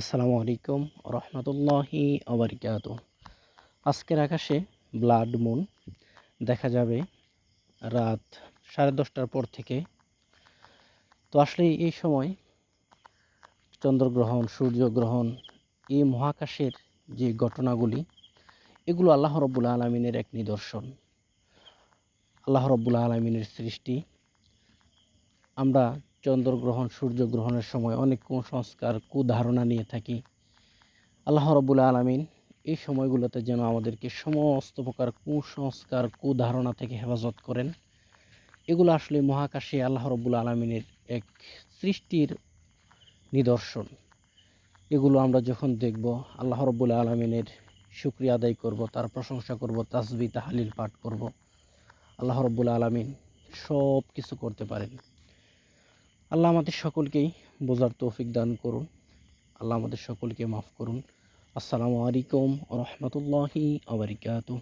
আসসালামু আলাইকুম রহমতুল্লাহি আবরিকাত। আজকের আকাশে ব্লাড মুন, দেখা যাবে রাত সাড়ে দশটার পর থেকে। তো আসলে এই সময় চন্দ্রগ্রহণ, সূর্যগ্রহণ এই মহাকাশের যে ঘটনাগুলি, এগুলো আল্লাহ রব্বুল আলমিনের এক নিদর্শন। আল্লাহ রব্বুল আলমিনের সৃষ্টি। আমরা চন্দ্রগ্রহণ, সূর্যগ্রহণের সময় অনেক কুসংস্কার, কুধারণা নিয়ে থাকি। আল্লাহ রব্বুল আলমিন এই সময়গুলোতে যেন আমাদেরকে সমস্ত প্রকার কুসংস্কার, কুধারণা থেকে হেফাজত করেন। এগুলো আসলে মহাকাশে আল্লাহ রব্বুল আলমিনের এক সৃষ্টির নিদর্শন। এগুলো আমরা যখন দেখব, আল্লাহ রব্বুল আলমিনের শুক্রিয়া আদায় করব, তার প্রশংসা করব তাসবি তাহালিল পাঠ করব, আল্লাহ রব্বুল আলমিন সব কিছু করতে পারেন। আল্লাহ আমাদের সকলকেই বোঝার তৌফিক দান করুন। আল্লাহ আমাদের সকলকে মাফ করুন। আসসালামু আলাইকুম রহমতুল্লাহি আবরিকাতু